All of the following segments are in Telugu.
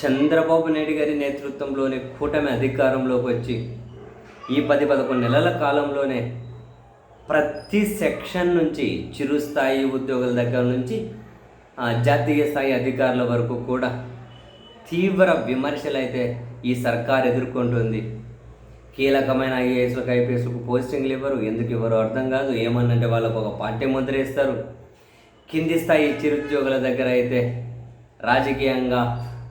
చంద్రబాబు నాయుడు గారి నేతృత్వంలోని కూటమి అధికారంలోకి వచ్చి ఈ పది పదకొండు నెలల కాలంలోనే ప్రతి సెక్షన్ నుంచి చిరుస్థాయి ఉద్యోగుల దగ్గర నుంచి జాతీయ స్థాయి అధికారుల వరకు కూడా తీవ్ర విమర్శలు అయితే ఈ సర్కార్ ఎదుర్కొంటుంది. కీలకమైన ఐఏఎస్లకు ఐపీఎస్లకు పోస్టింగ్లు ఇవ్వరు. ఎందుకు ఇవ్వరు అర్థం కాదు. ఏమన్నంటే వాళ్ళకు ఒక పార్టీ మంత్రి ఇస్తారు కింది స్థాయి చిరుద్యోగుల దగ్గర అయితే రాజకీయంగా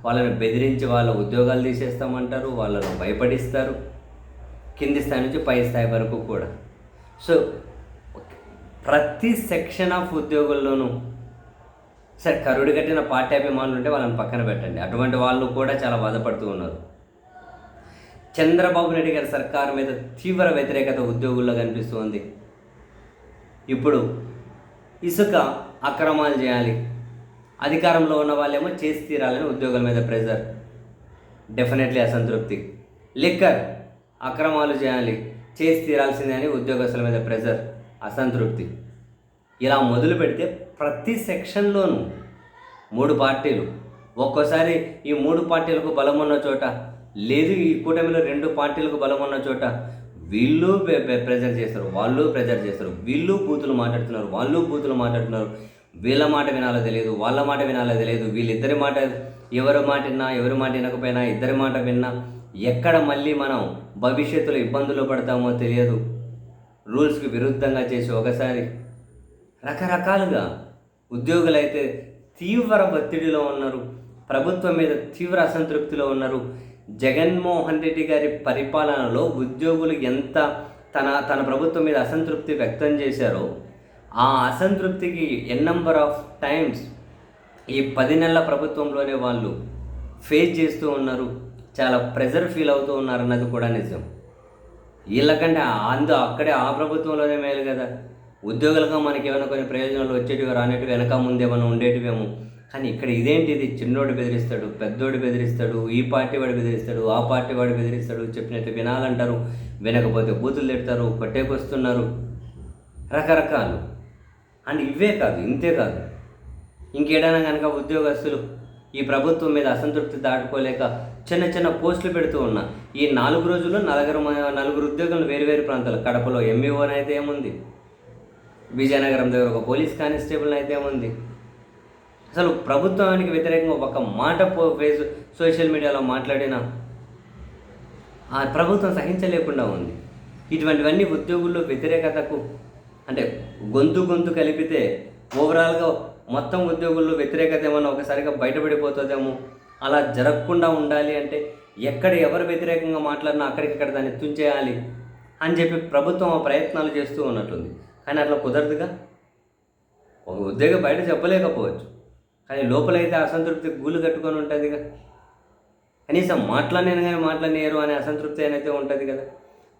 వాళ్ళని బెదిరించి వాళ్ళ ఉద్యోగాలు తీసేస్తామంటారు వాళ్ళను భయపడిస్తారు. కింది స్థాయి నుంచి పై స్థాయి వరకు కూడా. సో ప్రతి సెక్షన్ ఆఫ్ ఉద్యోగుల్లోనూ సరే కరుడు కట్టిన పాఠ్యాభిమానులు ఉంటే వాళ్ళని పక్కన పెట్టండి. అటువంటి వాళ్ళు కూడా చాలా బాధపడుతూ ఉన్నారు. చంద్రబాబు నాయుడు గారి సర్కారు మీద తీవ్ర వ్యతిరేకత ఉద్యోగుల్లో కనిపిస్తుంది ఇప్పుడు ఇసుక అక్రమాలు చేయాలి. అధికారంలో ఉన్న వాళ్ళేమో చేసి తీరాలని ఉద్యోగుల మీద ప్రెజర్. డెఫినెట్లీ అసంతృప్తి. లిక్కర్ అక్రమాలు చేయాలి చేసి తీరాల్సిందే అని ఉద్యోగస్తుల మీద ప్రెజర్. అసంతృప్తి. ఇలా మొదలు పెడితే ప్రతి సెక్షన్లోనూ మూడు పార్టీలు. ఒక్కోసారి ఈ మూడు పార్టీలకు బలం ఉన్న చోట లేదు ఈ కూటమిలో రెండు పార్టీలకు బలం ఉన్న చోట వీళ్ళు ప్రెజర్ చేస్తారు వాళ్ళు ప్రెజర్ చేస్తారు వీళ్ళు బూతులు మాట్లాడుతున్నారు వాళ్ళు బూతులు మాట్లాడుతున్నారు. వీళ్ళ మాట వినాలో తెలియదు వాళ్ళ మాట వినాలో తెలియదు వీళ్ళిద్దరి మాట ఎవరి మాట విన్నా ఎవరి మాట వినకపోయినా ఇద్దరి మాట విన్నా ఎక్కడ మళ్ళీ మనం భవిష్యత్తులో ఇబ్బందులు పడతామో తెలియదు. రూల్స్కి విరుద్ధంగా చేసి ఒకసారి రకరకాలుగా ఉద్యోగులైతే తీవ్ర ఒత్తిడిలో ఉన్నారు ప్రభుత్వం మీద తీవ్ర అసంతృప్తిలో ఉన్నారు. జగన్మోహన్ రెడ్డి గారి పరిపాలనలో ఉద్యోగులు ఎంత తన తన ప్రభుత్వం మీద అసంతృప్తి వ్యక్తం చేశారో ఆ అసంతృప్తికి ఎన్ నంబర్ ఆఫ్ టైమ్స్ ఈ పది నెలల ప్రభుత్వంలోనే వాళ్ళు ఫేస్ చేస్తూ ఉన్నారు చాలా ప్రెజర్ ఫీల్ అవుతూ ఉన్నారు అన్నది కూడా నిజం. వీళ్ళకంటే అందు అక్కడే ఆ ప్రభుత్వంలోనే మేలు కదా. ఉద్యోగులుగా మనకి ఏమైనా కొన్ని ప్రయోజనాలు వచ్చేటివి రానేటివి వెనక ముందు ఏమైనా ఉండేటివేమో. కానీ ఇక్కడ ఇదేంటి ఇది చిన్నోడు బెదిరిస్తాడు పెద్దోడు బెదిరిస్తాడు ఈ పార్టీ వాడు బెదిరిస్తాడు ఆ పార్టీ వాడు బెదిరిస్తాడు చెప్పినట్టు వినాలంటారు వినకపోతే బూతులు తిడతారు కొట్టేకొస్తున్నారు. రకరకాలు. అండ్ ఇవే కాదు ఇంతే కాదు. ఇంకేడైనా కనుక ఉద్యోగస్తులు ఈ ప్రభుత్వం మీద అసంతృప్తి దాటుకోలేక చిన్న చిన్న పోస్టులు పెడుతూ ఉన్నా ఈ నాలుగు రోజుల్లో నలుగురు నలుగురు ఉద్యోగులు వేరువేరు ప్రాంతాలు కడపలో ఎంఈఓని అయితే ఏముంది? విజయనగరం దగ్గర ఒక పోలీస్ కానిస్టేబుల్ అయితే ఏముంది? అసలు ప్రభుత్వానికి వ్యతిరేకంగా ఒక మాట పో ఫేస్ సోషల్ మీడియాలో మాట్లాడిన ఆ ప్రభుత్వం సహించలేకుండా ఉంది. ఇటువంటివన్నీ ఉద్యోగుల్లో వ్యతిరేకతకు అంటే గొంతు గొంతు కలిపితే ఓవరాల్గా మొత్తం ఉద్యోగుల్లో వ్యతిరేకత ఏమన్నా ఒకసారిగా బయటపడిపోతుందేమో? అలా జరగకుండా ఉండాలి అంటే ఎక్కడ ఎవరు వ్యతిరేకంగా మాట్లాడినా అక్కడికక్కడ దాన్ని తుంచేయాలి అని చెప్పి ప్రభుత్వం ఆ ప్రయత్నాలు చేస్తూ ఉన్నట్టుంది. కానీ అట్లా కుదరదుగా? ఒక ఉద్యోగం బయట చెప్పలేకపోవచ్చు. కానీ లోపలైతే అసంతృప్తి గూలు కట్టుకొని ఉంటుందిగా. కనీసం మాట్లాడినాను కానీ మాట్లాడలేరు అనే అసంతృప్తి అనేది ఉంటుంది కదా.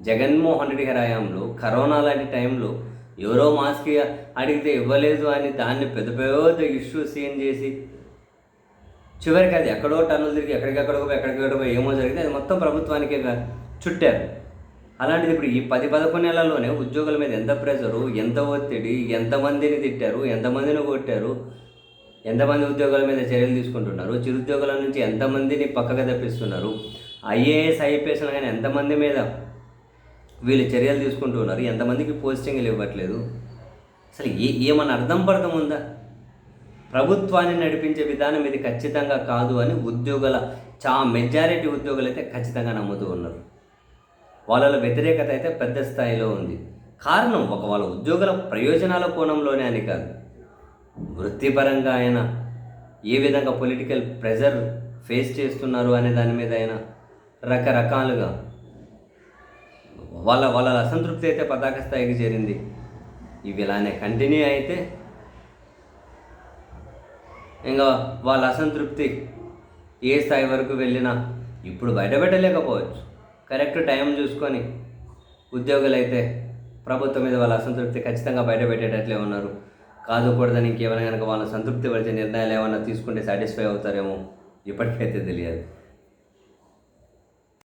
జగన్మోహన్ రెడ్డి గారి హయాంలో కరోనా లాంటి టైంలో ఎవరో మాస్క్ అడిగితే ఇవ్వలేదు అని దాన్ని పెద్ద పెద్ద ఇష్యూ ఏం చేసి చివరికి అది ఎక్కడో టన్నులు తిరిగి ఎక్కడికెక్కడికో ఎక్కడికెక్కడికో ఏమో జరిగింది. అది మొత్తం ప్రభుత్వానికే చుట్టారు. అలాంటిది ఇప్పుడు ఈ పది పదకొండు నెలల్లోనే ఉద్యోగుల మీద ఎంత ప్రెషరు ఎంత ఒత్తిడి ఎంతమందిని తిట్టారు ఎంతమందిని కొట్టారు ఎంతమంది ఉద్యోగుల మీద చర్యలు తీసుకుంటున్నారు చిరుద్యోగుల నుంచి ఎంతమందిని పక్కకు తప్పిస్తున్నారు ఐఏఎస్ ఐపీఎస్ కానీ ఎంతమంది మీద వీళ్ళు చర్యలు తీసుకుంటూ ఉన్నారు. ఎంతమందికి పోస్టింగ్లు ఇవ్వట్లేదు? అసలు ఏ ఏమన్నా అర్థం పడతాం ఉందా? ప్రభుత్వాన్ని నడిపించే విధానం ఇది ఖచ్చితంగా కాదు అని ఉద్యోగుల చా మెజారిటీ ఉద్యోగులు అయితే ఖచ్చితంగా నమ్ముతూ ఉన్నారు. వాళ్ళలో వ్యతిరేకత అయితే పెద్ద స్థాయిలో ఉంది. కారణం ఒక వాళ్ళ ఉద్యోగుల ప్రయోజనాల కోణంలోనే అని కాదు. వృత్తిపరంగా అయినా ఏ విధంగా పొలిటికల్ ప్రెజర్ ఫేస్ చేస్తున్నారు అనే దాని మీద అయినా రకరకాలుగా వాళ్ళ వాళ్ళ అసంతృప్తి అయితే పతాక స్థాయికి చేరింది. ఇవి ఇలానే కంటిన్యూ అయితే ఇంకా వాళ్ళ అసంతృప్తి ఏ స్థాయి వరకు వెళ్ళినా ఇప్పుడు బయటపెట్టలేకపోవచ్చు. కరెక్ట్ టైం చూసుకొని ఉద్యోగులైతే ప్రభుత్వం మీద వాళ్ళ అసంతృప్తి ఖచ్చితంగా బయటపెట్టేటట్లే ఉన్నారు. కాదు కూడదని ఇంకేమైనా కనుక వాళ్ళ సంతృప్తి పరిచే నిర్ణయాలు ఏమైనా తీసుకుంటే సాటిస్ఫై అవుతారేమో ఇప్పటికైతే తెలియదు.